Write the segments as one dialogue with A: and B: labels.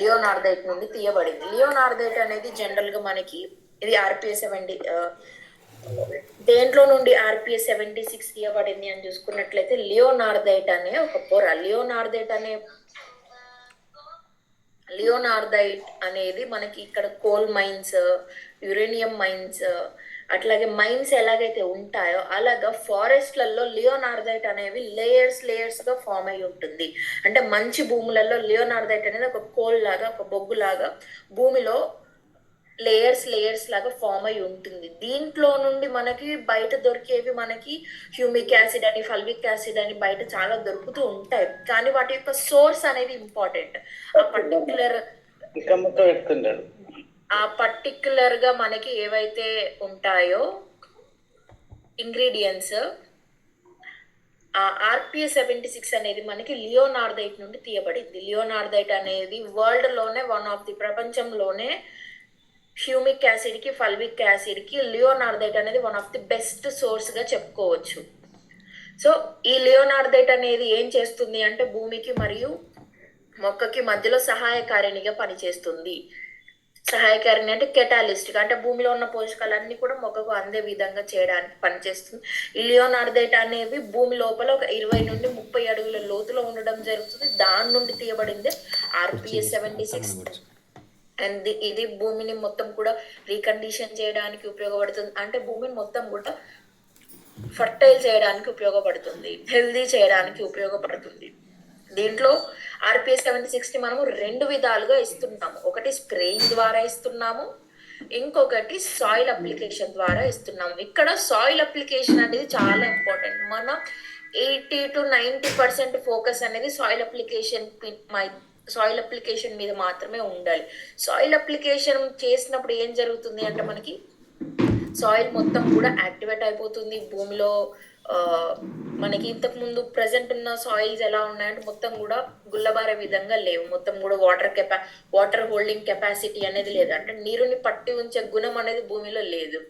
A: లియోనార్దైట్ నుండి తీయబడింది. లియోనార్దైట్ అనేది జనరల్గా మనకి ఇది ఆర్పిఎస్ సెవెంటీ దేంట్లో నుండి ఆర్పిఎస్ సెవెంటీ సిక్స్ తీయబడింది అని చూసుకున్నట్లయితే లియోనార్దైట్ అనే ఒక పొర లియోనార్దైట్ అనే లియోనార్దైట్ అనేది మనకి ఇక్కడ కోల్ మైన్స్ యురేనియం మైన్స్ అట్లాగే మైన్స్ ఎలాగైతే ఉంటాయో అలాగా ఫారెస్ట్లలో లియోనార్దైట్ అనేవి లేయర్స్ లేయర్స్గా ఫామ్ అయి ఉంటుంది. అంటే మంచి భూములలో లియోనార్దైట్ అనేది ఒక కోల్ లాగా ఒక బొగ్గు లాగా భూమిలో లేయర్స్ లేయర్స్ లాగా ఫామ్ అయి ఉంటుంది. దీంట్లో నుండి మనకి బయట దొరికేవి మనకి హ్యూమిక్ యాసిడ్ అని ఫల్విక్ యాసిడ్ అని బయట చాలా దొరుకుతూ ఉంటాయి. కానీ వాటి యొక్క సోర్స్ అనేది ఇంపార్టెంట్. ఆ పర్టికులర్ ఆ పర్టిక్యులర్గా మనకి ఏవైతే ఉంటాయో ingredients R P A R P S seventy six అనేది మనకి లియోనార్దైట్ నుండి తీయబడింది. లియోనార్దైట్ అనేది వరల్డ్లోనే వన్ ఆఫ్ ది ప్రపంచంలోనే హ్యూమిక్ యాసిడ్కి ఫల్విక్ యాసిడ్కి లియోనార్దైట్ అనేది వన్ ఆఫ్ ది బెస్ట్ సోర్స్గా చెప్పుకోవచ్చు. సో ఈ లియోనార్దైట్ అనేది ఏం చేస్తుంది అంటే భూమికి మరియు మొక్కకి మధ్యలో సహాయకారిణిగా పనిచేస్తుంది. సహాయకారిణి అంటే కెటాలిస్ట్ అంటే భూమిలో ఉన్న పోషకాలన్నీ కూడా మొక్కకు అందే విధంగా చేయడానికి పనిచేస్తుంది. ఈ లియోనార్దైట్ అనేవి భూమి లోపల ఒక ఇరవై నుండి ముప్పై అడుగుల లోతులో ఉండడం జరుగుతుంది. దాని నుండి తీయబడింది ఆర్పిఎస్ సెవెంటీ సిక్స్. అండ్ ఇది భూమిని మొత్తం కూడా రీకండిషన్ చేయడానికి ఉపయోగపడుతుంది. అంటే భూమిని మొత్తం కూడా ఫర్టైల్ చేయడానికి ఉపయోగపడుతుంది. హెల్దీ చేయడానికి ఉపయోగపడుతుంది. దీంట్లో ఆర్పిఎస్ సెవెంటీ సిక్స్ని మనము రెండు విధాలుగా ఇస్తున్నాము. ఒకటి స్ప్రేయింగ్ ద్వారా ఇస్తున్నాము. ఇంకొకటి సాయిల్ అప్లికేషన్ ద్వారా ఇస్తున్నాము. ఇక్కడ సాయిల్ అప్లికేషన్ అనేది చాలా ఇంపార్టెంట్. మనం eighty to ninety percent focus అనేది సాయిల్ అప్లికేషన్ సాయిల్ అప్లికేషన్ మీద మాత్రమే ఉండాలి. సాయిల్ అప్లికేషన్ చేసినప్పుడు ఏం జరుగుతుంది అంటే మనకి సాయిల్ మొత్తం కూడా యాక్టివేట్ అయిపోతుంది. భూమిలో మనకి ఇంతకు ముందు ప్రజెంట్ ఉన్న సాయిల్స్ ఎలా ఉన్నాయంటే మొత్తం కూడా గుల్లబారే విధంగా లేవు. మొత్తం కూడా వాటర్ కెపా వాటర్ హోల్డింగ్ కెపాసిటీ అనేది లేదు. అంటే నీరుని పట్టి ఉంచే గుణం అనేది భూమిలో లేదు.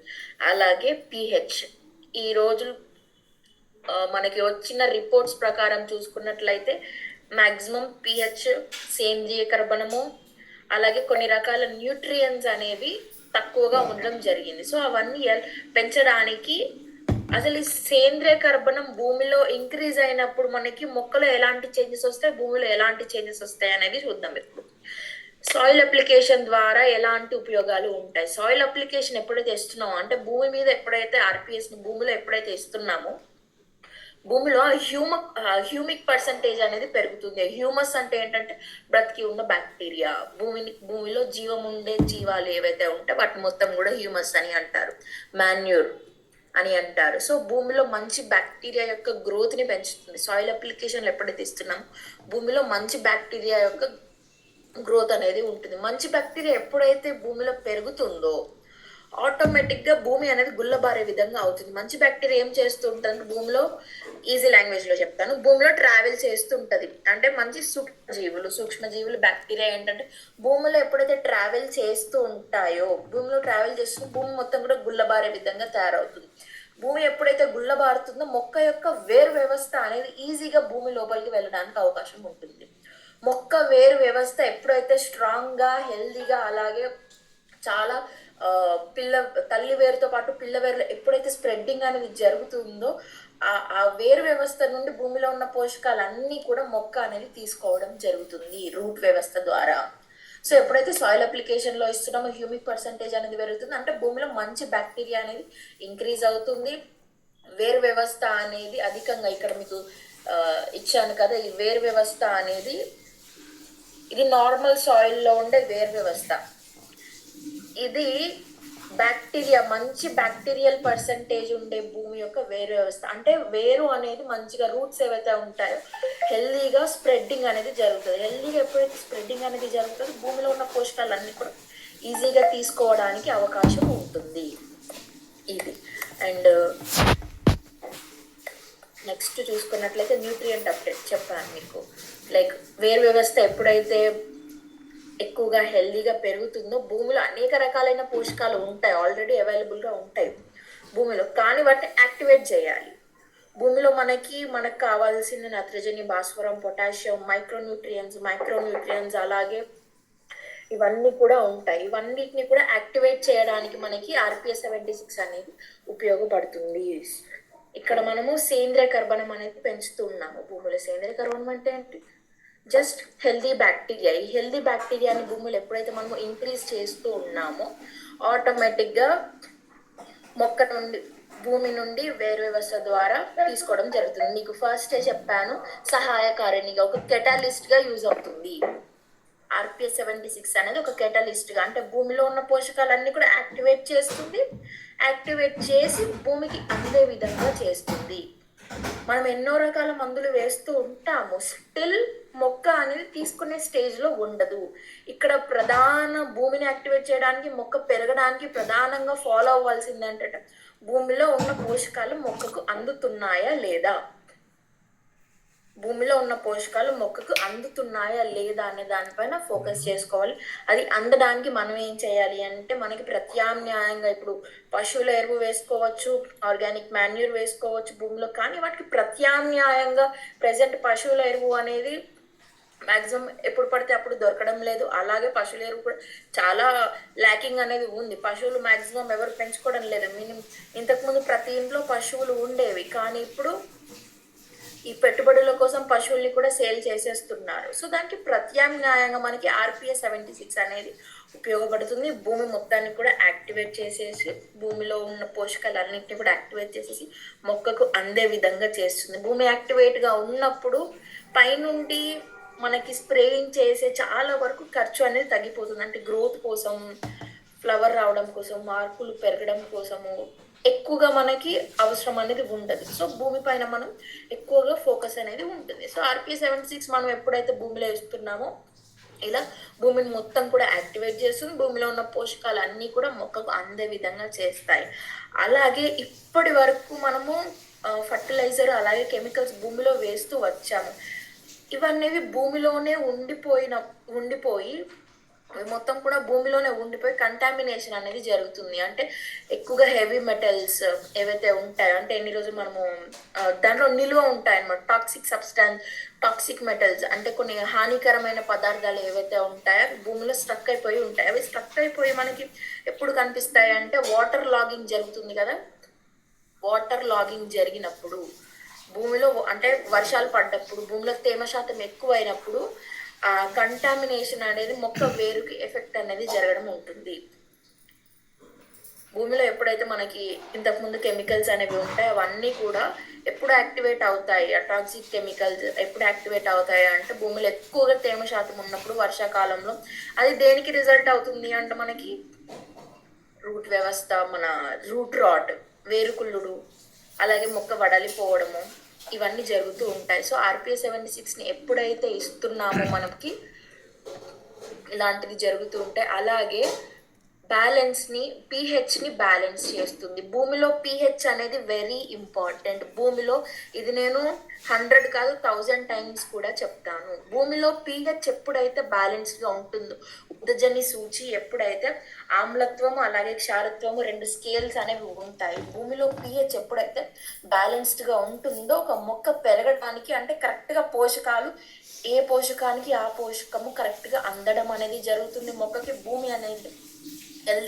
A: అలాగే పిహెచ్ ఈ రోజు మనకి వచ్చిన రిపోర్ట్స్ ప్రకారం చూసుకున్నట్లయితే మాక్సిమం పిహెచ్ సేంద్రియ కర్బనము అలాగే కొన్ని రకాల న్యూట్రియన్స్ అనేవి తక్కువగా ఉండడం జరిగింది. సో అవన్నీ పెంచడానికి అసలు ఈ సేంద్రియ కర్బనం భూమిలో ఇంక్రీజ్ అయినప్పుడు మనకి మొక్కలో ఎలాంటి చేంజెస్ వస్తాయి? భూమిలో ఎలాంటి చేంజెస్ వస్తాయి అనేది చూద్దాం ఇప్పుడు. సాయిల్ అప్లికేషన్ ద్వారా ఎలాంటి ఉపయోగాలు ఉంటాయి? సాయిల్ అప్లికేషన్ ఎప్పుడైతే ఇస్తున్నామో అంటే భూమి మీద ఎప్పుడైతే ఆర్పిఎస్ భూమిలో ఎప్పుడైతే ఇస్తున్నామో భూమిలో హ్యూమక్ హ్యూమిక్ పర్సంటేజ్ అనేది పెరుగుతుంది. హ్యూమస్ అంటే ఏంటంటే బ్రతికి ఉన్న బ్యాక్టీరియా భూమిని భూమిలో జీవం ఉండే జీవాలు ఏవైతే ఉంటాయో వాటి మొత్తం కూడా హ్యూమస్ అని అంటారు. మాన్యూర్ అని అంటారు. సో భూమిలో మంచి బ్యాక్టీరియా యొక్క గ్రోత్ని పెంచుతుంది. సాయిల్ అప్లికేషన్లు ఎప్పుడైతే ఇస్తున్నామో భూమిలో మంచి బ్యాక్టీరియా యొక్క గ్రోత్ అనేది ఉంటుంది. మంచి బ్యాక్టీరియా ఎప్పుడైతే భూమిలో పెరుగుతుందో ఆటోమేటిక్గా భూమి అనేది గుల్లబారే విధంగా అవుతుంది. మంచి బ్యాక్టీరియా ఏం చేస్తుంటుంది భూమిలో ఈజీ లాంగ్వేజ్లో చెప్తాను. భూమిలో ట్రావెల్ చేస్తుంటది. అంటే మంచి సూక్ష్మజీవులు సూక్ష్మజీవులు బ్యాక్టీరియా ఏంటంటే భూమిలో ఎప్పుడైతే ట్రావెల్ చేస్తూ ఉంటాయో భూమిలో ట్రావెల్ చేస్తూ భూమి మొత్తం కూడా గుల్లబారే విధంగా తయారవుతుంది. భూమి ఎప్పుడైతే గుల్లబారుతుందో మొక్క యొక్క వేరు వ్యవస్థ అనేది ఈజీగా భూమి లోపలికి వెళ్ళడానికి అవకాశం ఉంటుంది. మొక్క వేరు వ్యవస్థ ఎప్పుడైతే స్ట్రాంగ్గా హెల్దీగా అలాగే చాలా పిల్ల తల్లి వేరుతో పాటు పిల్ల వేరు ఎప్పుడైతే స్ప్రెడ్డింగ్ అనేది జరుగుతుందో ఆ ఆ వేరు వ్యవస్థ నుండి భూమిలో ఉన్న పోషకాలన్నీ కూడా మొక్క అనేది తీసుకోవడం జరుగుతుంది రూట్ వ్యవస్థ ద్వారా. సో ఎప్పుడైతే సాయిల్ అప్లికేషన్లో ఇస్తున్నామో హ్యూమిక్ పర్సంటేజ్ అనేది పెరుగుతుంది అంటే భూమిలో మంచి బ్యాక్టీరియా అనేది ఇంక్రీజ్ అవుతుంది. వేరు వ్యవస్థ అనేది అధికంగా ఇక్కడ మీకు ఇచ్చాను కదా ఈ వేరు వ్యవస్థ అనేది ఇది నార్మల్ సాయిల్లో ఉండే వేరు వ్యవస్థ. ఇది బ్యాక్టీరియా మంచి బ్యాక్టీరియల్ పర్సంటేజ్ ఉండే భూమి యొక్క వేరు వ్యవస్థ. అంటే వేరు అనేది మంచిగా రూట్స్ ఏవైతే ఉంటాయో హెల్దీగా స్ప్రెడ్డింగ్ అనేది జరుగుతుంది. హెల్దీగా ఎప్పుడైతే స్ప్రెడ్డింగ్ అనేది జరుగుతుందో భూమిలో ఉన్న పోషకాలన్నీ కూడా ఈజీగా తీసుకోవడానికి అవకాశం ఉంటుంది. ఇది. అండ్ నెక్స్ట్ చూసుకున్నట్లయితే న్యూట్రియంట్ అప్డేట్ చెప్పాను మీకు. లైక్ వేరు వ్యవస్థ ఎప్పుడైతే ఎక్కువగా హెల్దీగా పెరుగుతుందో భూమిలో అనేక రకాలైన పోషకాలు ఉంటాయి ఆల్రెడీ అవైలబుల్గా ఉంటాయి భూమిలో. కానీ వాటిని యాక్టివేట్ చేయాలి. భూమిలో మనకి మనకు కావాల్సిన నత్రజని భాస్వరం పొటాషియం మైక్రోన్యూట్రియన్స్ మైక్రోన్యూట్రియన్స్ అలాగే ఇవన్నీ కూడా ఉంటాయి. ఇవన్నిటిని కూడా యాక్టివేట్ చేయడానికి మనకి ఆర్పిఎస్ సెవెంటీ సిక్స్ అనేది ఉపయోగపడుతుంది. ఇక్కడ మనము సేంద్రియ కర్బనం అనేది పెంచుతున్నాము భూమిలో సేంద్రియ కర్బనం అంటే ఏంటి? Just healthy bacteria. ఈ హెల్దీ బ్యాక్టీరియాని భూములు ఎప్పుడైతే మనము ఇంక్రీజ్ చేస్తూ ఉన్నామో ఆటోమేటిక్గా మొక్క నుండి భూమి నుండి వేరు వ్యవస్థ ద్వారా తీసుకోవడం జరుగుతుంది. మీకు ఫస్టే చెప్పాను సహాయకారిణిగా ఒక కెటాలిస్ట్గా యూజ్ అవుతుంది. ఆర్పిఎస్ సెవెంటీ సిక్స్ అనేది ఒక కెటలిస్ట్గా అంటే భూమిలో ఉన్న పోషకాలన్నీ కూడా యాక్టివేట్ చేస్తుంది. యాక్టివేట్ చేసి భూమికి అందే విధంగా చేస్తుంది. మనం ఎన్నో రకాల మందులు వేస్తూ ఉంటాము. స్టిల్ మొక్క అనేది తీసుకునే స్టేజ్లో ఉండదు. ఇక్కడ ప్రధాన భూమిని యాక్టివేట్ చేయడానికి మొక్క పెరగడానికి ప్రధానంగా ఫాలో అవ్వాల్సింది ఏంటంటే భూమిలో ఉన్న పోషకాలు మొక్కకు అందుతున్నాయా లేదా? భూమిలో ఉన్న పోషకాలు మొక్కకు అందుతున్నాయా లేదా అనే దానిపైన ఫోకస్ చేసుకోవాలి. అది అందడానికి మనం ఏం చేయాలి అంటే మనకి ప్రత్యామ్నాయంగా ఇప్పుడు పశువుల ఎరువు వేసుకోవచ్చు ఆర్గానిక్ మాన్యూర్ వేసుకోవచ్చు భూమిలో. కానీ వాటికి ప్రత్యామ్నాయంగా ప్రజెంట్ పశువుల ఎరువు అనేది మ్యాక్సిమం ఎప్పుడు పడితే అప్పుడు దొరకడం లేదు. అలాగే పశువుల ఎరువు కూడా చాలా ల్యాకింగ్ అనేది ఉంది. పశువులు మ్యాక్సిమం ఎవరు పెంచుకోవడం లేదు. మినిమం ఇంతకుముందు ప్రతి ఇంట్లో పశువులు ఉండేవి. కానీ ఇప్పుడు ఈ పెట్టుబడుల కోసం పశువుల్ని కూడా సేల్ చేసేస్తున్నారు. సో దానికి ప్రత్యామ్నాయంగా మనకి ఆర్పిఎస్ సెవెంటీ సిక్స్ అనేది ఉపయోగపడుతుంది. భూమి మొత్తాన్ని కూడా యాక్టివేట్ చేసేసి భూమిలో ఉన్న పోషకాలు అన్నింటినీ కూడా యాక్టివేట్ చేసేసి మొక్కకు అందే విధంగా చేస్తుంది. భూమి యాక్టివేట్గా ఉన్నప్పుడు పైనుండి మనకి స్ప్రేయింగ్ చేసే చాలా వరకు ఖర్చు అనేది తగ్గిపోతుంది. అంటే గ్రోత్ కోసం ఫ్లవర్ రావడం కోసం మార్పులు పెరగడం కోసము ఎక్కువగా మనకి అవసరం అనేది ఉండదు. సో భూమి పైన మనం ఎక్కువగా ఫోకస్ అనేది ఉంటుంది. సో ఆర్పీ సెవెంటీ సిక్స్ మనం ఎప్పుడైతే భూమిలో వేస్తున్నామో ఇలా భూమిని మొత్తం కూడా యాక్టివేట్ చేస్తుంది. భూమిలో ఉన్న పోషకాలు అన్నీ కూడా మొక్కకు అందే విధంగా చేస్తాయి. అలాగే ఇప్పటి వరకు మనము ఫర్టిలైజర్ అలాగే కెమికల్స్ భూమిలో వేస్తూ వచ్చాము. ఇవన్నీ భూమిలోనే ఉండిపోయిన ఉండిపోయి అవి మొత్తం కూడా భూమిలోనే ఉండిపోయి కంటామినేషన్ అనేది జరుగుతుంది. అంటే ఎక్కువగా హెవీ మెటల్స్ ఏవైతే ఉంటాయో అంటే ఎన్ని రోజులు మనము దాంట్లో నిల్వ ఉంటాయి అన్నమాట టాక్సిక్ సబ్స్టాన్స్ టాక్సిక్ మెటల్స్ అంటే కొన్ని హానికరమైన పదార్థాలు ఏవైతే ఉంటాయో భూమిలో స్ట్రక్ అయిపోయి ఉంటాయి. అవి స్ట్రక్ అయిపోయి మనకి ఎప్పుడు కనిపిస్తాయి అంటే వాటర్ లాగింగ్ జరుగుతుంది కదా? వాటర్ లాగింగ్ జరిగినప్పుడు భూమిలో అంటే వర్షాలు పడ్డప్పుడు భూమిలో తేమ శాతం ఎక్కువైనప్పుడు ఆ కంటామినేషన్ అనేది మొక్క వేరుకి ఎఫెక్ట్ అనేది జరగడం ఉంటుంది భూమిలో ఎప్పుడైతే మనకి ఇంతకుముందు కెమికల్స్ అనేవి ఉంటాయి అవన్నీ కూడా ఎప్పుడు యాక్టివేట్ అవుతాయి. టాక్సిక్ కెమికల్స్ ఎప్పుడు యాక్టివేట్ అవుతాయి అంటే భూమిలో ఎక్కువగా తేమ శాతం ఉన్నప్పుడు వర్షాకాలంలో అది దేనికి రిజల్ట్ అవుతుంది అంటే మనకి రూట్ వ్యవస్థ మన రూట్ రాట్ వేరుకుళ్ళుడు అలాగే మొక్క వడలిపోవడము ఇవన్నీ జరుగుతూ ఉంటాయి. సో ఆర్పిఎస్ సెవెంటీ సిక్స్ని ఎప్పుడైతే ఇస్తున్నామో మనకి ఇలాంటివి జరుగుతూ ఉంటాయి. అలాగే బ్యాలెన్స్ని పీహెచ్ని బ్యాలెన్స్ చేస్తుంది. భూమిలో పీహెచ్ అనేది వెరీ ఇంపార్టెంట్. భూమిలో ఇది నేను హండ్రెడ్ కాదు థౌజండ్ టైమ్స్ కూడా చెప్తాను. భూమిలో పీహెచ్ ఎప్పుడైతే బ్యాలెన్స్గా ఉంటుందో ఉద్దజని సూచి ఎప్పుడైతే ఆమ్లత్వము అలాగే క్షారత్వము రెండు స్కేల్స్ అనేవి ఉంటాయి భూమిలో పీహెచ్ ఎప్పుడైతే బ్యాలెన్స్డ్గా ఉంటుందో ఒక మొక్క పెరగడానికి అంటే కరెక్ట్గా పోషకాలు ఏ పోషకానికి ఆ పోషకము కరెక్ట్గా అందడం అనేది జరుగుతుంది. మొక్కకి భూమి అనేది హెల్దీ